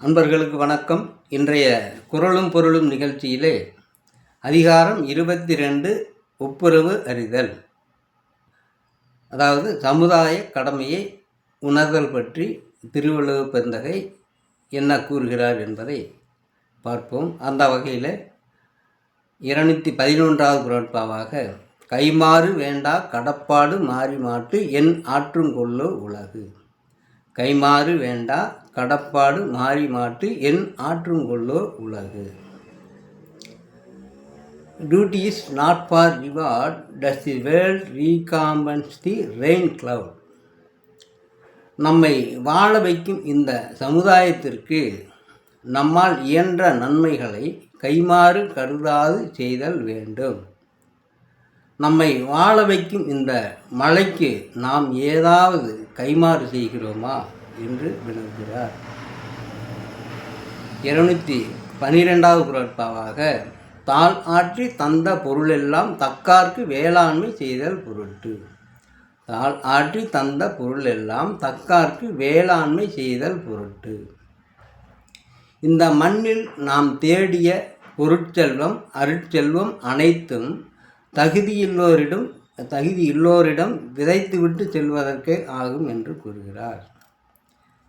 அன்பர்களுக்கு வணக்கம். இன்றைய குரலும் பொருளும் நிகழ்ச்சியிலே அதிகாரம் இருபத்தி ரெண்டு ஒப்புரவு அறிதல். அதாவது சமுதாய கடமையை உணர்தல் பற்றி திருவள்ளுவ பெருந்தகை என்ன கூறுகிறார் என்பதை பார்ப்போம். அந்த வகையில் இருநூற்றி பதினொன்றாவது குரட்பாவாக கைமாறு வேண்டா கடப்பாடு மாறி மாட்டு என் ஆற்றும் கொள்ளோ உலகு. கைமாறு வேண்டா கடப்பாடு மாறி மாட்டு என் ஆற்றும் கொள்ளோ உலகு. Duty is not for reward does the world recompense the rain cloud நம்மை வாழ வைக்கும் இந்த சமுதாயத்திற்கு நம்மால் இயன்ற நன்மைகளை கைமாறு கருதாது செய்தல் வேண்டும். நம்மை வாழ வைக்கும் இந்த மழைக்கு நாம் ஏதாவது கைமாறு செய்கிறோமா? வினவுகிறார். இருநூற்றி பனிரெண்டாவது குரட்பாவாக தாள் ஆற்றி தந்த பொருளெல்லாம் தக்கார்க்கு வேளாண்மை செய்தல் பொருட்டு. தாள் ஆற்றி தந்த பொருளெல்லாம் தக்கார்க்கு வேளாண்மை செய்தல் பொருட்டு. இந்த மண்ணில் நாம் தேடிய பொருட்செல்வம் அருட்செல்வம் அனைத்தும் தகுதியுள்ளோரிடம் தகுதி இல்லோரிடம் விதைத்துவிட்டு செல்வதற்கே ஆகும் என்று கூறுகிறார்.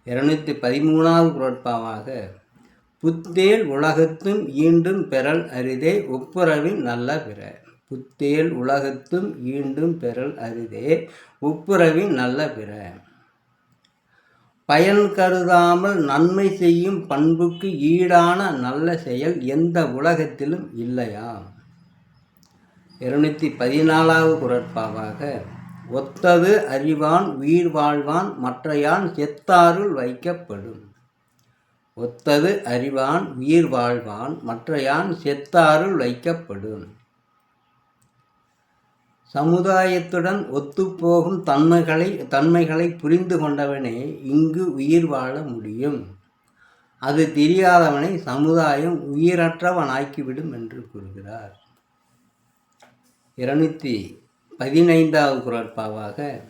இருநூற்றி பதிமூணாவது குரட்பாவாக புத்தேல் உலகத்தும் ஈண்டும் பெறல் அரிதே ஒப்புரவின் நல்ல பிற. புத்தேல் உலகத்தும் ஈண்டும் பெறல் அரிதே ஒப்புரவின் நல்ல பிற. பயன் கருதாமல் நன்மை செய்யும் பண்புக்கு ஈடான நல்ல செயல் எந்த உலகத்திலும் இல்லையா? இருநூற்றி பதினாலாவது குரட்பாவாக ஒத்தது அறிவான் உயிர் வாழ்வான் மற்றையான் செத்தாருள் வைக்கப்படும். ஒத்தது அறிவான் உயிர் வாழ்வான் மற்றையான் செத்தாருள் வைக்கப்படும். சமுதாயத்துடன் ஒத்துப்போகும் தன்மைகளை தன்மைகளை புரிந்து கொண்டவனே இங்கு உயிர் வாழ முடியும். அது தெரியாதவனை சமுதாயம் உயிரற்றவனாக்கிவிடும் என்று கூறுகிறார். இருநூத்தி பதினைந்தாவது குரட்பாவாக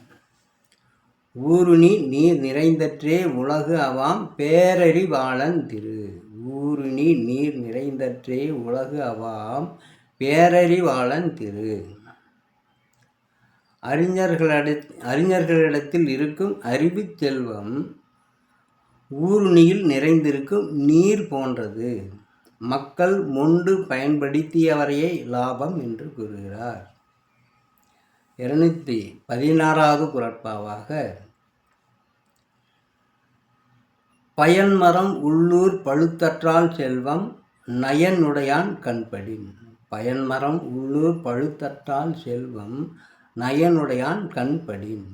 ஊருணி நீர் நிறைந்தற்றே உலகு அவாம் பேரறிவாளன் திரு. ஊருணி நீர் நிறைந்தற்றே உலகு அவாம் பேரறிவாளன் திரு. அறிஞர்களிட அறிஞர்களிடத்தில் இருக்கும் அறிவுச் செல்வம் ஊருணியில் நிறைந்திருக்கும் நீர் போன்றது. மக்கள் மொண்டு பயன்படுத்தியவரையே லாபம் என்று கூறுகிறார். இருநூற்றி பதினாறாவது குரட்பாவாக பயன்மரம் உள்ளூர் பழுத்தற்றால் செல்வம் நயனுடையான் கண்படின். பயன்மரம் உள்ளூர் பழுத்தற்றால் செல்வம் நயனுடையான் கண்படின்.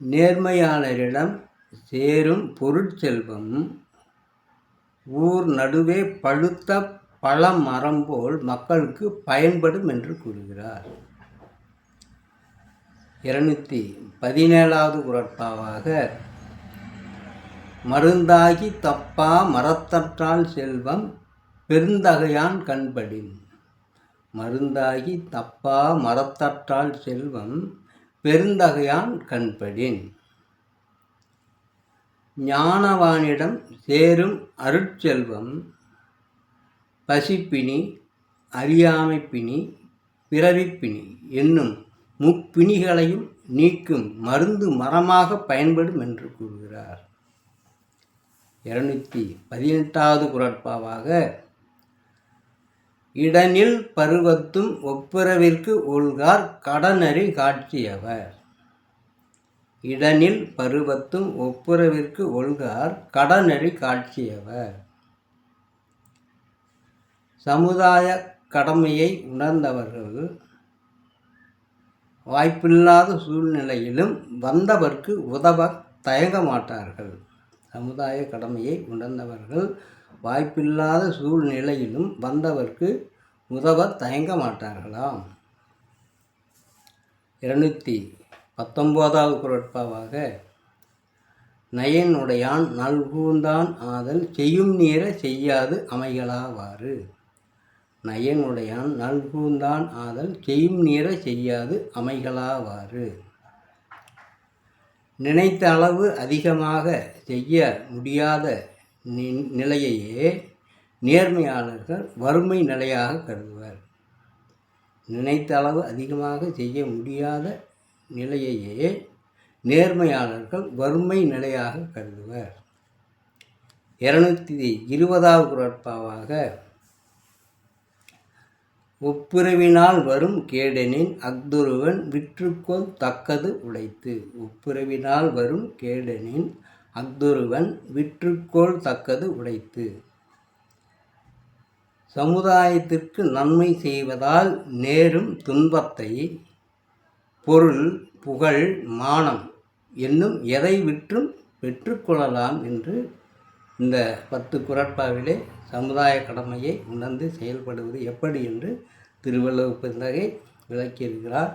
நேர்மையாளரிடம் சேரும் பொருட்செல்வம் ஊர் நடுவே பழுத்த பல மரம் போல் மக்களுக்கு பயன்படும் என்று கூறுகிறார். இருநூற்றி பதினேழாவது குரட்பாவாக மருந்தாகி தப்பா மரத்தற்றால் செல்வம் பெருந்தகையான் கண்படின். மருந்தாகி தப்பா மரத்தற்றால் செல்வம் பெருந்தகையான் கண்படின். ஞானவானிடம் சேரும் அருட்செல்வம் பசிப்பிணி அறியாமைப்பிணி பிறவிப்பிணி என்னும் முப்பிணிகளையும் நீக்கும் மருந்து மரமாக பயன்படும் என்று கூறுகிறார். இருநூற்றி பதினெட்டாவது குரட்பாவாக இடனில் பருவத்தும் ஒப்புரவிற்கு உள்கார் கடனறி காட்சியவர். இடனில் பருவத்தும் ஒப்புரவிற்கு ஒல்கார் கடனறி காட்சியவர். சமுதாய கடமையை உணர்ந்தவர்கள் வாய்ப்பில்லாத சூழ்நிலையிலும் வந்தவர்க்கு உதவ தயங்க மாட்டார்கள் சமுதாய கடமையை உணர்ந்தவர்கள் வாய்ப்பில்லாத சூழ்நிலையிலும் வந்தவர்க்கு உதவ தயங்க மாட்டார்களாம் இருநூற்றி பத்தொம்போதாவது குரட்பாவாக நயனுடையான் நல்கூந்தான் ஆதல் செய்யும் நீர செய்யாது அமைகளாவாறு. நயனுடையான் நல்கூந்தான் ஆதல் செய்யும் நீர செய்யாது அமைகளாவாறு. நினைத்த அளவு அதிகமாக செய்ய முடியாத நிலையையே நேர்மையாளர்கள் வறுமை நிலையாக கருதுவர். நினைத்த அளவு அதிகமாக செய்ய முடியாத நிலையையே நேர்மையாளர்கள் வறுமை நிலையாக கருதுவர். இருநூத்தி இருபதாவது குரட்பாவாக ஒப்புரவினால் வரும் கேடெனின் அஃதுருவன் விற்றுக்கொள் தக்கது உடைத்து ஒப்புரவினால் வரும் கேடெனின் அஃதுருவன் விற்றுக்கொள் தக்கது உடைத்து சமுதாயத்திற்கு நன்மை செய்வதால் நேரும் துன்பத்தை பொருள் புகழ் மானம் என்னும் எதை விற்றும் பெற்றுக்கொள்ளலாம் என்று இந்த பத்து குரட்பாவிலே சமுதாய கடமையை உணர்ந்து செயல்படுவது எப்படி என்று திருவள்ளுவர் பிறந்தகை விளக்கியிருக்கிறார்.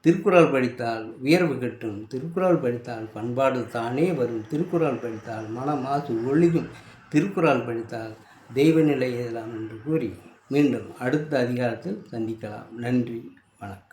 திருக்குறள் படித்தால் உயர்வு கட்டும். திருக்குறள் படித்தால் பண்பாடு தானே வரும். திருக்குறள் படித்தால் மனமாசு ஒழியும். திருக்குறள் படித்தால் தெய்வ நிலை எழலாம் என்று கூறி மீண்டும் அடுத்த அதிகாரத்தில் சந்திக்கலாம். நன்றி. வணக்கம்.